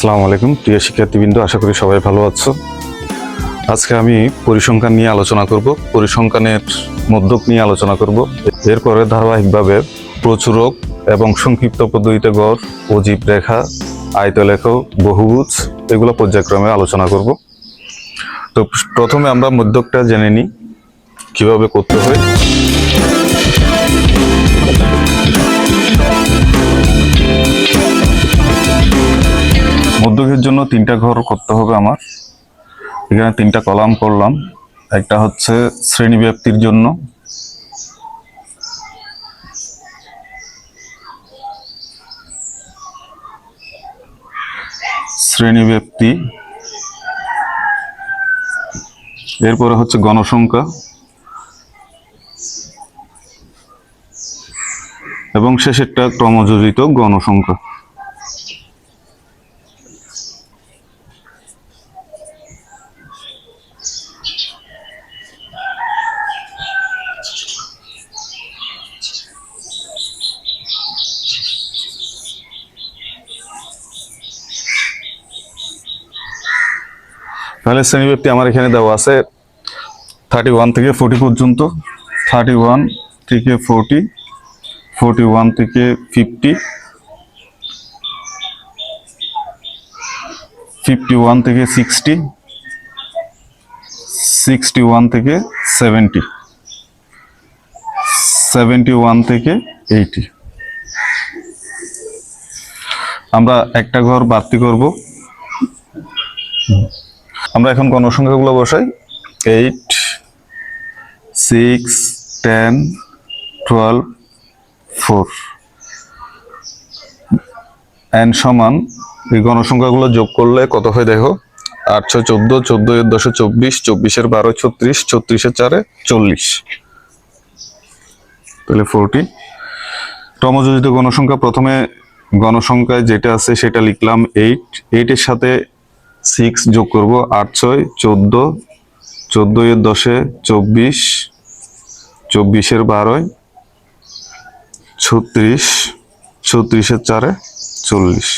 আসসালামু আলাইকুম, প্রিয় শিক্ষার্থীবৃন্দ, আশা করি সবাই ভালো আছো। আজকে আমি পরিসংখ্যান নিয়ে আলোচনা করব, পরিসংখ্যানের মধ্যক নিয়ে আলোচনা করব। এরপরে ধারাবাহিকভাবে প্রচুরক এবং সংক্ষিপ্ত পদ্ধতিতে গড়, অজীব রেখা আয়তলেখ বহুভুজ, এগুলো পর্যায়ক্রমে আলোচনা করব। তো প্রথমে আমরা মধ্যকটা জেনে নিই, কীভাবে করতে হয়। মধ্যকের জন্য তিনটা ঘর করতে হবে আমার। এখানে তিনটা কলাম করলাম। একটা হচ্ছে শ্রেণি ব্যক্তির জন্য। শ্রেণি ব্যক্তি এরপরে হচ্ছে গণসংখ্যা। এবং শেষেরটা ক্রমযোজিত গণসংখ্যা। তাহলে শ্রেণীব্যক্তি আমার এখানে দেওয়া আছে থার্টি ওয়ান থেকে ফোর্টি পর্যন্ত। থার্টি ওয়ান থেকে ফোর্টি ফোর্টি ওয়ান থেকে ফিফটি ফিফটি ওয়ান থেকে সিক্সটি সিক্সটি ওয়ান থেকে সেভেন্টি সেভেন্টি ওয়ান থেকে এইটি আমরা একটা ঘর বাড়তি করব। আমরা এখন গণসংখ্যাগুলো বসাই। Eight six ten twelve four N সমান, এই গণসংখ্যাগুলো যোগ করলে কত হয় দেখো? আট ছয় চোদ্দ চোদ্দ দশে চব্বিশ, চব্বিশের বারো ছত্রিশ, ছত্রিশের চারে চল্লিশ। তাহলে ফোরটি ক্রমযোজিত গণসংখ্যা, প্রথমে গণসংখ্যায় যেটা আছে সেটা লিখলাম এইট এইটের সাথে সিক্স যোগ করব আট, ছয়, চোদ্দ চোদ্দ এর দশে চব্বিশ, চব্বিশের বারোয় ছত্রিশ, ছত্রিশের চারে চল্লিশ।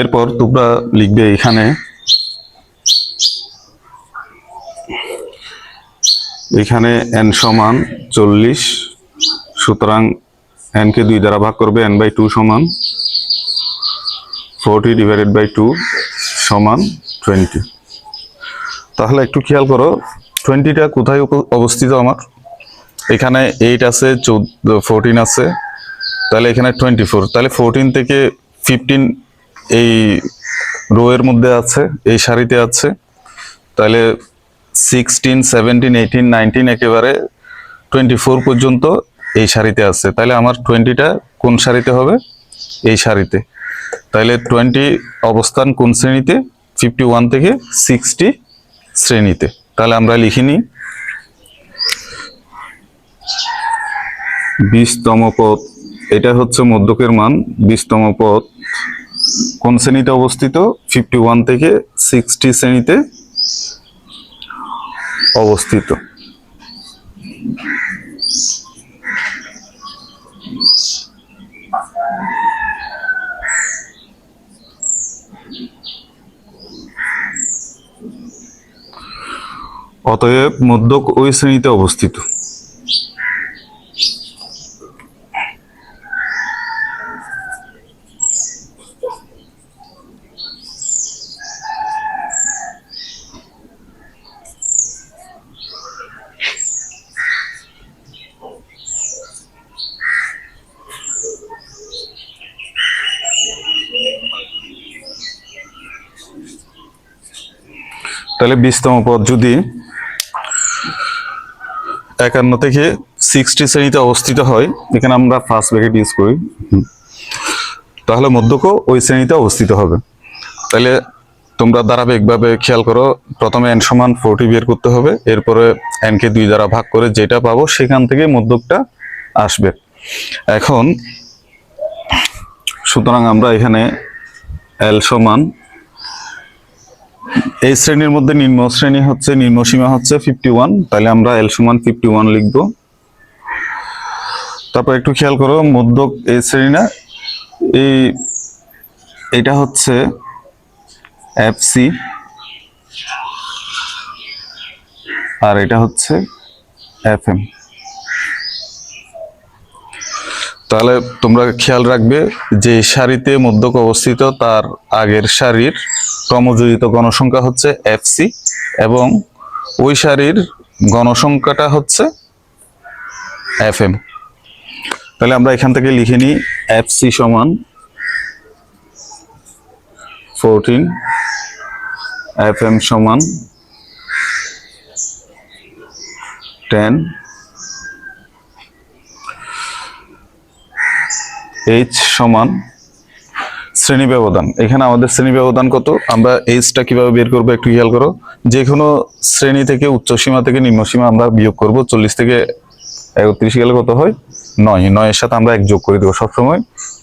এরপর তোমরা লিখবে এখানে এখানে এন সমান চল্লিশ, সুতরাং n কে দুই দ্বারা ভাগ করবে n বাই টু সমান ফোরটি ডিভাইডেড বাই টু সমান টোয়েন্টি তাহলে একটু খেয়াল করো টোয়েন্টিটা কোথায় অবস্থিত আমার? এখানে এইট আছে চৌদ্দ ফোরটিন আছে, তাহলে এখানে টোয়েন্টি ফোর তাহলে ফোরটিন থেকে ফিফটিন এই রো এর মধ্যে আছে, এই সারিতে আছে। তাহলে সিক্সটিন সেভেন্টিন এইটিন নাইনটিন একেবারে টোয়েন্টি ফোর পর্যন্ত এই শাড়িতে আছে। তাহলে আমার টোয়েন্টিটা কোন শাড়িতে হবে? এই শাড়িতে। তাহলে টোয়েন্টি অবস্থান কোন শ্রেণীতে? ফিফটি ওয়ান থেকে সিক্সটি শ্রেণীতে। তাহলে আমরা লিখে নিই। বিশতম পদ। এটা হচ্ছে মধ্যকের মান। বিশতম পদ। কোন শ্রেণীতে অবস্থিত? ফিফটি ওয়ান থেকে সিক্সটি শ্রেণীতে অবস্থিত। অতএব মধ্যক ওই শ্রেণীতে অবস্থিত। তাহলে বিশতম পদ যদি একান্ন থেকে সিক্সটি শ্রেণীতে অবস্থিত হয়, এখানে আমরা ফার্স্ট ব্র্যাকেট ইউজ করি। তাহলে মধ্যকও ওই শ্রেণীতে অবস্থিত হবে। তাহলে তোমরা ধারাবাহিকভাবে খেয়াল করো, প্রথমে এন সমান ফোরটি বের করতে হবে, এরপরে এন কে দুই দ্বারা ভাগ করে যেটা পাবো সেখান থেকে মধ্যকটা আসবে। এখন সুতরাং আমরা এখানে এল সমান এই শ্রেণির মধ্যে নিম্ন শ্রেণি হচ্ছে, নিম্ন সীমা হচ্ছে ফিফটি ওয়ান তাহলে আমরা এল সমান ফিফটি ওয়ান লিখব। তারপর একটু খেয়াল করো, মধ্যক এই শ্রেণি না এই, এটা হচ্ছে এফ সি আর এটা হচ্ছে এফ এম তাহলে তোমরা খেয়াল রাখবে যে সারিতে মধ্যক অবস্থিত তার আগের সারির ক্রমযোজিত গণসংখ্যা হচ্ছে এফ সি এবং ওই সারির গণসংখ্যাটা হচ্ছে এফ এম তাহলে আমরা এখান থেকে লিখে নিই এফ সি সমান ফোরটিন এফ এম সমান টেন এইচ সমান শ্রেণি ব্যবধান। এখানে আমাদের শ্রেণি ব্যবধান কত? আমরা এইচটা কীভাবে বের করব একটু খেয়াল করো। যে কোনো শ্রেণি থেকে উচ্চ সীমা থেকে নিম্ন সীমা আমরা বিয়োগ করব। চল্লিশ থেকে একত্রিশ গেলে কত হয়? নয়। নয়ের সাথে আমরা এক যোগ করে দেবো সবসময়।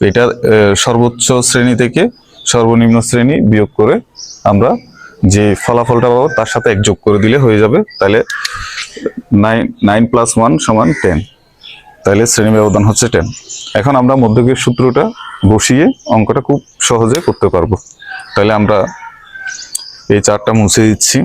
এটা সর্বোচ্চ শ্রেণি থেকে সর্বনিম্ন শ্রেণি বিয়োগ করে আমরা যে ফলাফলটা পাবো, তার সাথে এক যোগ করে দিলে হয়ে যাবে। তাহলে নাইন নাইন প্লাস ওয়ান সমান টেন তাহলে শ্রেণি ব্যবধান হচ্ছে টেন এখন আমরা মধ্যকের সূত্রটা বসিয়ে অঙ্কটা খুব সহজে করতে পারব। তাহলে আমরা এই চারটা মুছে দিচ্ছি।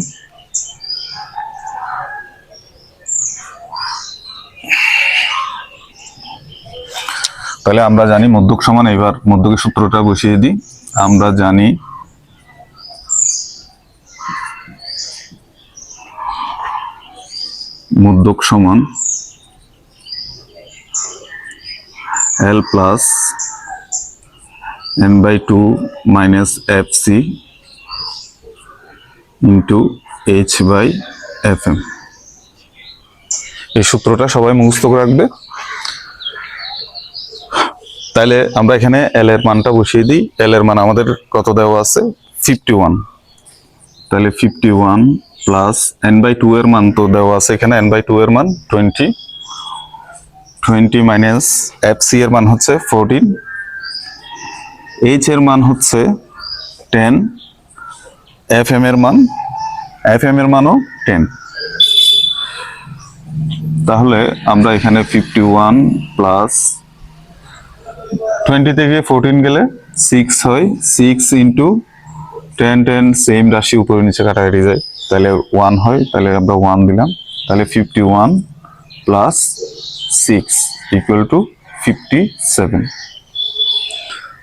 তাহলে আমরা জানি মধ্যক সমান এবার মধ্যকের সূত্রটা বসিয়ে দিই। আমরা জানি মধ্যক সমান L plus n by 2 minus fc into h by fm এই সূত্রটা সবাই মুখস্থ করে রাখবে। তাহলে আমরা এখানে এল এর মানটা বসিয়ে দিই। এল এর মান আমাদের কত দেওয়া আছে? ফিফটি ওয়ান তাহলে fifty one plus N by two এর মান তো দেওয়া আছে এখানে। এন বাই টু এর মান twenty twenty minus F C এর মান হচ্ছে ফোরটিন। এইচ এর মান হচ্ছে টেন এফ এম এর মান এফ এম এর মানও টেন। তাহলে আমরা এখানে ফিফটি ওয়ান প্লাস টোয়েন্টি থেকে ফোরটিন গেলে সিক্স হয়। Six into ten ten, same রাশি উপরে নিচে কাটাকাটি যায়। তাহলে ওয়ান হয়, তাহলে আমরা ওয়ান দিলাম। তাহলে fifty one plus six equal to fifty seven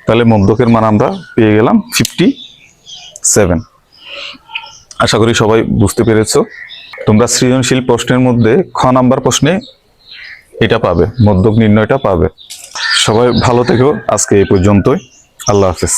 তাহলে মধ্যকের মান আমরা পেয়ে গেলাম ফিফটি সেভেন আশা করি সবাই বুঝতে পেরেছ। তোমরা সৃজনশীল প্রশ্নের মধ্যে খ নাম্বার প্রশ্নে এটা পাবে মধ্যক নির্ণয়টা পাবে। সবাই ভালো থেকো, আজকে এই পর্যন্তই। আল্লাহ হাফেজ।